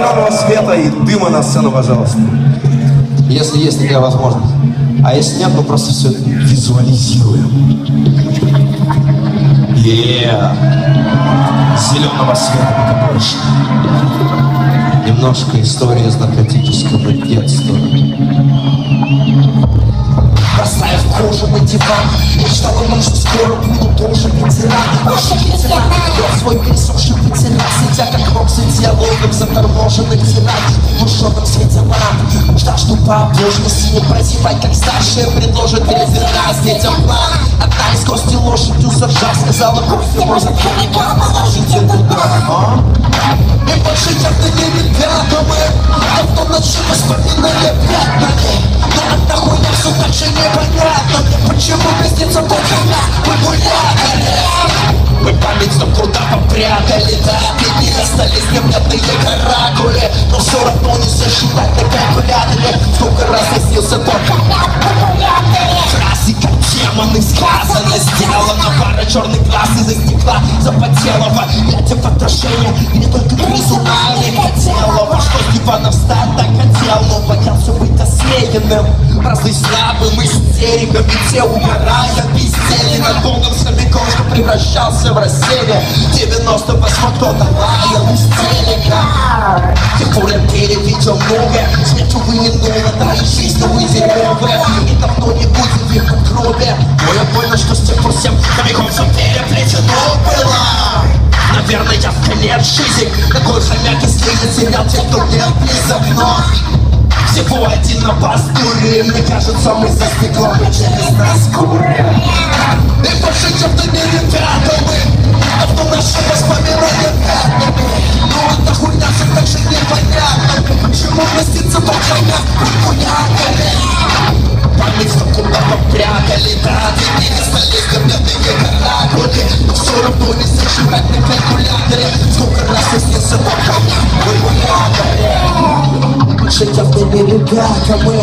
зеленого света и дыма на сцену, пожалуйста. Если есть такая возможность. А если нет, мы просто все визуализируем. Yeah. Зеленого света пока больше. Немножко история из наркотического детства. Поставив кожаный диван Мечтал о том, что скоро буду тоже ветеран ветеран Я свой пересохший ветеран Сидя как рок за диалогом Заторможенных тиран В ушетом свете ламп Ждал, что по обложности не прозевать Как старшие предложат перевернать Детям план Одна из кости лошадью заржав Сказала, кофе может наверняка положите туда а? И больше я-то не ребятами Давно ночи воспоминания пятнами Но от я все так же непонятно почему пиздится только я Мы гуляли Мы память но куда попрятали Да, и остались невнятные каракули Но все равно не засчитать на калькуляторе Сколько раз я снился только Фразы как демоны сказано Сделано. Пара черных глаз из-за стекла Запотелого Глядя в отражение Где только а не хотела. Во что с дивана встать так хотел Но боялся быть осмеянным. Праздный слабым истериком И те угорая превращался в растение 98 кто-то лаял из телека пор я перевидел многое Смертью вы не ново, да и жизнь вы дерьмовая И давно не будет их в крови Но я понял, что с тех пор всем хомяком все переплетено было. Наверное, я в конец жизни Такой хомяк, если не терял тех, кто не близок, но всего один на пастуре Мне кажется, мы за стеклом и через нас курим Почему носится только я Память что куда попрятали Да, ты не остались говняные каракули Но не зажигать на калькуляторе Сколько раз я снился только я Мы гуляли Больше явно не ребята мы